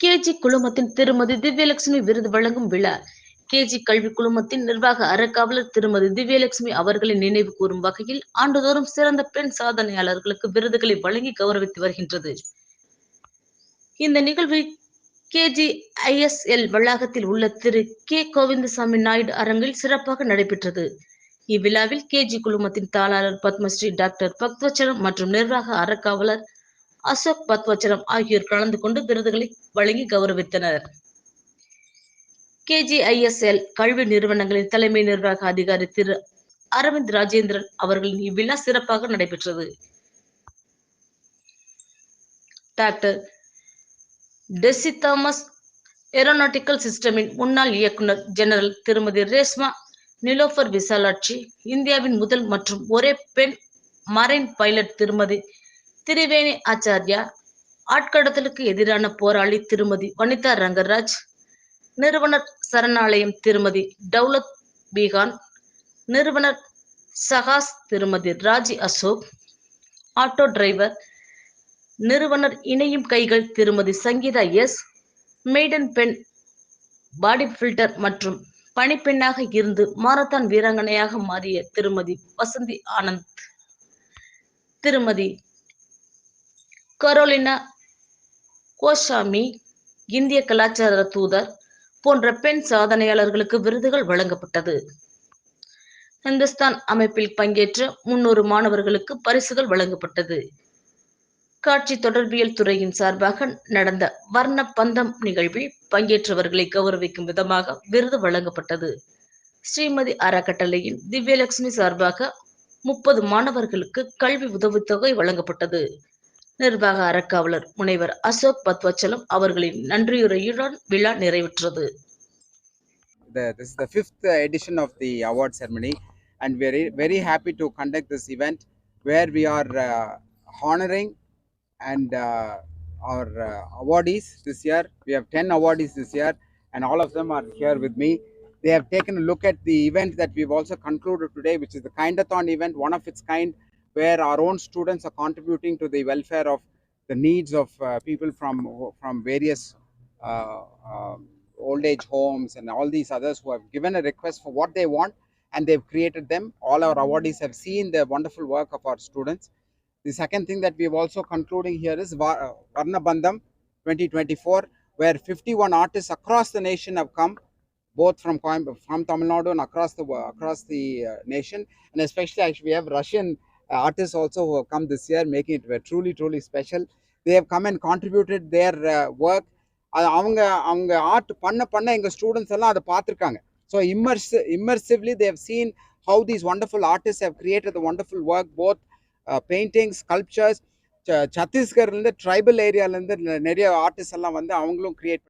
KG குழுமத்தின் திருமதி திவ்யலட்சுமி விருது வழங்கும் விழா. கேஜி கல்வி குழுமத்தின் நிர்வாக அறக்காவலர் திருமதி திவ்யலட்சுமி அவர்களின் நினைவு கூறும் வகையில் ஆண்டுதோறும் சிறந்த பெண் சாதனையாளர்களுக்கு விருதுகளை வழங்கி கௌரவித்து வருகின்றது. இந்த நிகழ்வு கேஜி ஐஎஸ்எல் வளாகத்தில் உள்ள திரு கே கோவிந்தசாமி நாயுடு அரங்கில் சிறப்பாக நடைபெற்றது. இவ்விழாவில் கேஜி குழுமத்தின் தாளாளர் பத்மஸ்ரீ டாக்டர் பக்வச்சரம் மற்றும் நிர்வாக அறக்காவலர் அசோக் பத்வச்சரம் ஆகியோர் கலந்து கொண்டு விருதுகளை வழங்கி கௌரவித்தனர். கேஜிஐஎஸ்எல் கல்வி நிறுவனங்களின் தலைமை நிர்வாக அதிகாரி திரு அரவிந்த் ராஜேந்திரன் அவர்களின் இவ்விழா சிறப்பாக நடைபெற்றது. டாக்டர் டெசி தாமஸ் ஏரோநாட்டிக்கல் சிஸ்டமின் முன்னாள் இயக்குனர் ஜெனரல் திருமதி ரேஷ்மா நிலோஃபர் விசாலாட்சி இந்தியாவின் முதல் மற்றும் ஒரே பெண் மரைன் பைலட் திருமதி திரிவேணி ஆச்சார்யா ஆட்கடத்தலுக்கு எதிரான போராளி திருமதி வனிதா ரங்கராஜ் நிறுவனர் சரணாலயம் திருமதி டவுலத் பீகான் நிறுவனர் சகாஸ் திருமதி ராஜி அசோக் ஆட்டோ டிரைவர் நிறுவனர் இணையும் கைகள் திருமதி சங்கீதா எஸ் மெய்டன் பெண் பாடி ஃபில்டர் மற்றும் பணிப்பெண்ணாக இருந்து மாரத்தான் வீராங்கனையாக மாறிய திருமதி வசந்தி ஆனந்த் திருமதி கரோலினா கோஷாமி இந்திய கலாச்சார தூதர் போன்ற பெண் சாதனையாளர்களுக்கு விருதுகள் வழங்கப்பட்டது. இந்துஸ்தான் அமைப்பில் பங்கேற்ற முன்னூறு மாணவர்களுக்கு பரிசுகள் வழங்கப்பட்டது. காட்சி தொடர்பியல் துறையின் சார்பாக நடந்த வர்ண பந்தம் நிகழ்வில் பங்கேற்றவர்களை கௌரவிக்கும் விதமாக விருது வழங்கப்பட்டது. ஸ்ரீமதி அறக்கட்டளையின் திவ்யலட்சுமி சார்பாக முப்பது மாணவர்களுக்கு கல்வி உதவித்தொகை வழங்கப்பட்டது. நிர்வாக அறக்காவலர் முனைவர் அசோக் பத்வச்சலம் அவர்களின் நன்றியுரையுடன் விழா நிறைவுற்றது the, this is the fifth edition of the award ceremony and we are very, very happy to conduct this event where we are uh, honoring and uh, our uh, awardees this year we have 10 awardees this year and all of them are here with me they have taken a look at the event that we've also concluded today which is the kindathon event one of its kind where our own students are contributing to the welfare of the needs of uh, people from from various uh, um, old age homes and all these others who have given a request for what they want and they've created them. All our awardees have seen the wonderful work of our students. The second thing that we've also concluding here is uh, Varna Bandham 2024, where 51 artists across the nation have come, both from from Tamil Nadu and across the across the nation, and especially actually we have Russian artists also who have come this year, making it truly truly special. They have come and contributed their uh, work. அது அவங்க அவங்க art பண்ண பண்ண எங்கள் students எல்லாம் அதை பார்த்துருக்காங்க. So immerse immersively they've seen how these wonderful artist have created the wonderful work both painting sculptures சத்தீஸ்கர்லேருந்து tribal ஏரியாலேருந்து நிறைய ஆர்டிஸ்ட் எல்லாம் வந்து அவங்களும் கிரியேட்